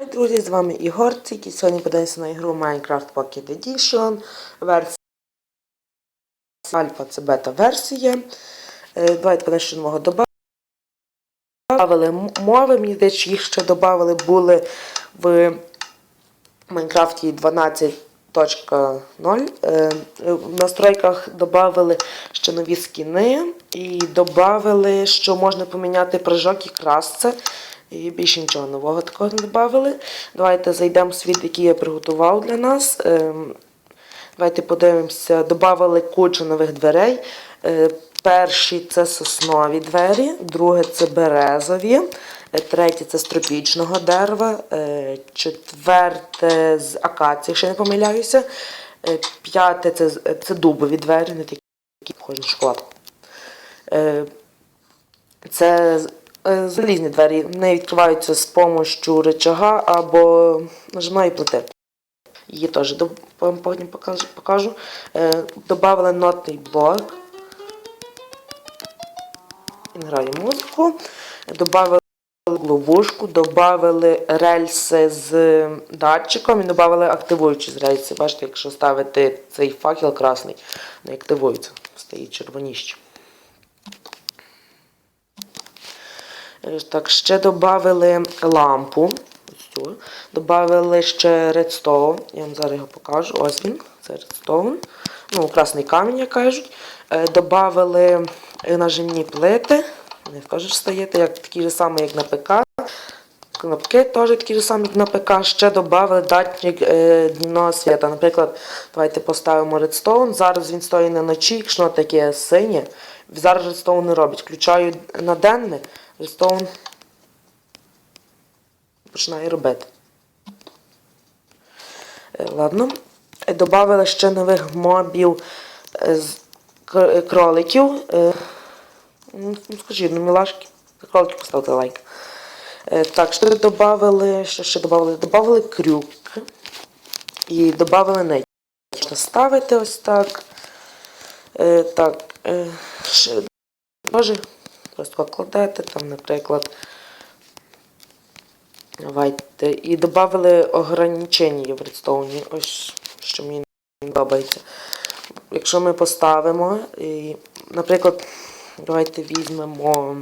Друзі, з вами Ігор Цик, і сьогодні подивимося на ігру Minecraft Pocket Edition. Версія Альфа це бета-версія. Е, Давайте подивимося, нового м- мови, мені здається, їх ще додали були в Майнкрафті 12.0. Е, В настройках додали ще нові скіни і додали, що можна поміняти прыжок і красце. І більше нічого нового такого не додали. Давайте зайдемо в світ, який я приготував для нас. Ем, Давайте подивимося, додали кучу нових дверей. Е, Перші це соснові двері, друге це березові, е, третє це з тропічного дерева, е, четверте з акації, якщо не помиляюся. П'яте це, це дубові двері, не такі похожі на шоколадку. Це залізні двері. Вони відкриваються з допомогою рычага або нажимної плити. Її теж потім покажу. Е, Добавили нотний блок. Грає музику. Добавили ловушку, додали рельси з датчиком і додали активуючі з рельси. Бачите, якщо ставити цей факел красний, не активується, стає червоніще. Так, ще додали лампу. додали. Ще редстоун. Я вам зараз його покажу. Ось він. Це редстоун. Ну, красний камінь, як кажуть. Е, Добавили нажимні плити. Не скажеш, стаєте як такі ж самі, як на ПК. Кнопки теж такі ж самі, на ПК. Ще додали датчик е, днівного світа. Наприклад, давайте поставимо редстоун. Зараз він стоїть на ночі, якщо таке синє. Зараз редстоун не робить. Включаю на денне, редстоун починає робити. Е, Ладно. Е, Добавили ще нових мобів з кроликів. Ну, скажіть, ну мілашки. За кроликів поставте лайк. Е, Так, що додавали, що ще додавали? Додавали крюк. І додавали нить. Можна ставити ось так. Е, так, е, ще, може, просто кладете там, наприклад. Давайте. І додали ограничення в редстоуні. Ось що мені не подобається. Якщо ми поставимо, і, наприклад, давайте візьмемо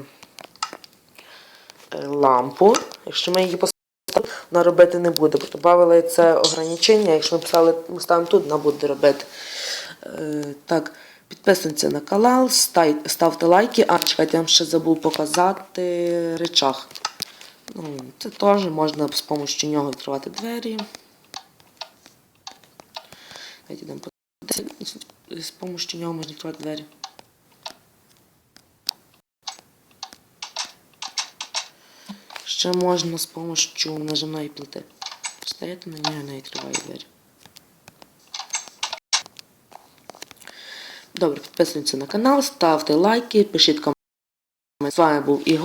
лампу. Якщо ми її поставимо, вона робити не буде. Бо додали це ограничення. Якщо ми поставили, ми ставимо тут, вона буде робити. Е, так, підписуйтесь на канал, ставте лайки. А, чекайте, я вам ще забув показати речах. Ну, це теж можна з допомогою нього відкривати двері. Давайте йдемо. З допомогою нього можна відкривати двері. Ще можна з допомогою нажимної плити. Встаєте на нього не відкриває двері. Добре, підписуйтесь на канал, ставте лайки, пишіть коментарі. З вами був Ігор.